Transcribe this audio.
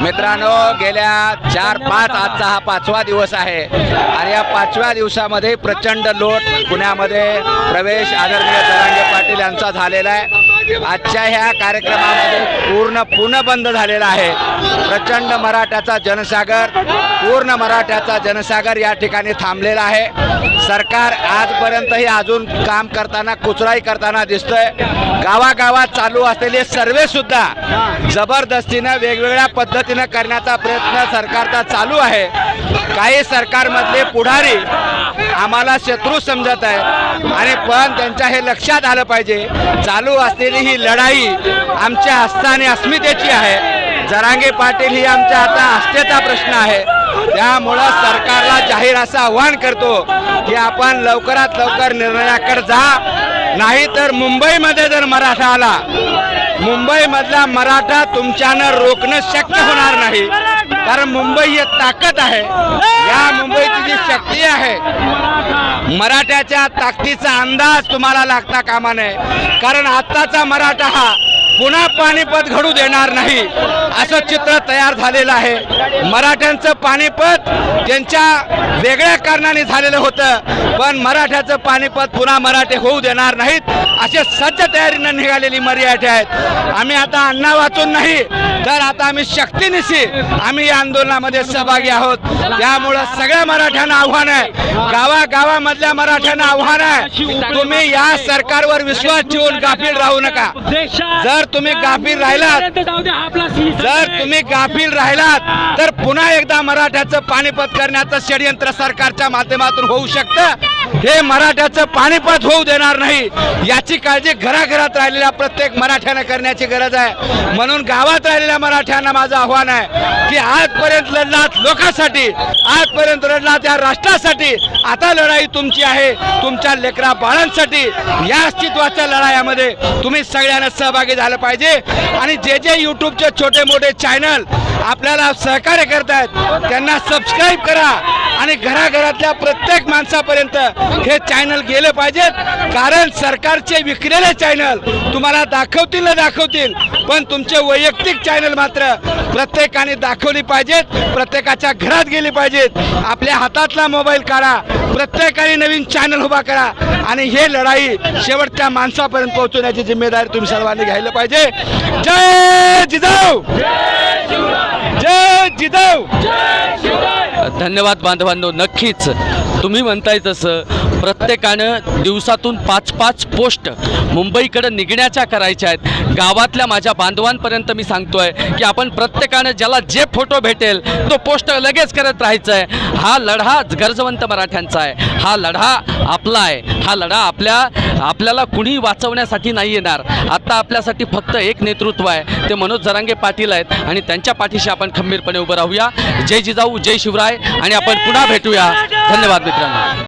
मित्रांनो गेल्या चार पाच आजचा हा पाचवा दिवस आहे. आणि या पाचव्या दिवसामध्ये प्रचंड लोट पुण्यामध्ये प्रवेश आदरणीय धनंजय पाटील यांचा झालेला आहे. आजच्या ह्या कार्यक्रमामध्ये पूर्ण पूर्णबंद झालेला आहे. प्रचंड मराठ्याचा जनसागर पूर्ण मराठ्याचा जनसागर या ठिकाणी थांबलेला आहे. सरकार आजपर्यंतही अजून काम करताना कुचराई करताना दिसतोय. गावागावात चालू असलेले सर्वे सुद्धा जबरदस्तीनं वेगवेगळ्या पद्धतीनं करण्याचा प्रयत्न सरकारचा चालू आहे. काही सरकारमधले पुढारी आम्हाला शत्रू समजत आहे. आणि पण त्यांच्या हे लक्षात आलं पाहिजे चालू असलेली ही लढाई आमच्या हस्ता आणि अस्मितेची आहे. जरांगे पाटील ही आमच्या आता आस्थेचा प्रश्न आहे. त्यामुळं सरकारला जाहीर असं आव्हान करतो की आपण लवकरात लवकर निर्णयाकडे जा. नाही तर मुंबईमध्ये जर मराठा आला मुंबईमधला मराठा तुमच्यानं रोखणं शक्य होणार नाही. कारण मुंबई ही ताकद आहे. या मुंबईची जी शक्ती आहे मराठ्याच्या ताकदीचा अंदाज तुम्हाला लागता कामा नये. कारण आत्ताचा मराठा हा पुन्हा पाणीपत घडू देणार नाही. असं चित्र तयार झालेलं आहे. मराठ्यांचं पाणीपत त्यांच्या वेगळ्या कारणाने झालेलं होतं पण मराठ्याचं पाणीपत पुन्हा मराठे होऊ देणार नाहीत असे सज्ज तयारीनं निघालेली मराठे आहेत. आम्ही आता अण्णा वाचून नाही तर आता आम्ही शक्तीनिशी आम्ही या आंदोलनामध्ये सहभागी आहोत. त्यामुळं सगळ्या मराठ्यांना आव्हान आहे. गावागावामधल्या मराठ्यांना आव्हान आहे. तुम्ही या सरकारवर विश्वास ठेवून गाफील राहू नका. जर तुम्ही गाफील राहिलात. जर तुम्ही गाफील राहिलात तर पुन्हा एकदा मराठ्याचं पाणीपत करण्याचं षडयंत्र सरकारच्या माध्यमातून होऊ शकतं. हे मराठ्याचं पाणीपत होऊ देणार नाही. याची काळजी घराघरात राहिलेल्या प्रत्येक मराठ्यानं करण्याची गरज आहे. म्हणून गावात राहिलेल्या मराठ्यांना माझं आव्हान आहे की आजपर्यंत लढलात लोकांसाठी आजपर्यंत लढलात या राष्ट्रासाठी आता लढाई तुमची आहे तुमच्या लेकरा बाळांसाठी या अस्तित्वाच्या लढायामध्ये तुम्ही सगळ्यांना सहभागी झालं पाहिजे. आणि जे जे युट्यूबचे छोटे मोठे चॅनल आपल्याला सहकार्य करत आहेत त्यांना सबस्क्राईब करा. आणि घराघरातल्या प्रत्येक माणसापर्यंत हे चॅनल गेले पाहिजेत. कारण सरकारचे विकलेले चॅनल तुम्हाला दाखवतील ना दाखवतील पण तुमचे वैयक्तिक चॅनल मात्र प्रत्येकाने दाखवली पाहिजेत प्रत्येकाच्या घरात गेली पाहिजेत. आपल्या हातातला मोबाईल काढा. प्रत्येकाने नवीन चॅनल उभा करा. आणि हे लढाई शेवटच्या माणसापर्यंत पोहोचवण्याची जिम्मेदारी तुम्ही सर्वांनी घ्यायला पाहिजे. जय जिजाऊ! जय जिजाऊ! धन्यवाद बांधवांनो नक्कीच. तुम्ही म्हणताय तसं. प्रत्येकानं दिवसातून पाच पाच पोस्ट मुंबईकडं निघण्याच्या करायच्या आहेत. गावातल्या माझ्या बांधवांपर्यंत मी सांगतोय की आपण प्रत्येकानं ज्याला जे फोटो भेटेल तो पोस्ट लगेच करत राहायचा आहे. हा लढा गरजवंत मराठ्यांचा आहे. हा लढा आपला आहे. हा लढा आपल्या आपल्याला कुणी वाचवण्यासाठी नाही येणार. आत्ता आपल्यासाठी फक्त एक नेतृत्व आहे. ते मनोज जरांगे पाटील आहेत आणि त्यांच्या पाठीशी आपण खंबीरपणे उभं राहूया. जय जिजाऊ जय शिवराय आणि आपण पुन्हा भेटूया. धन्यवाद मित्रांनो.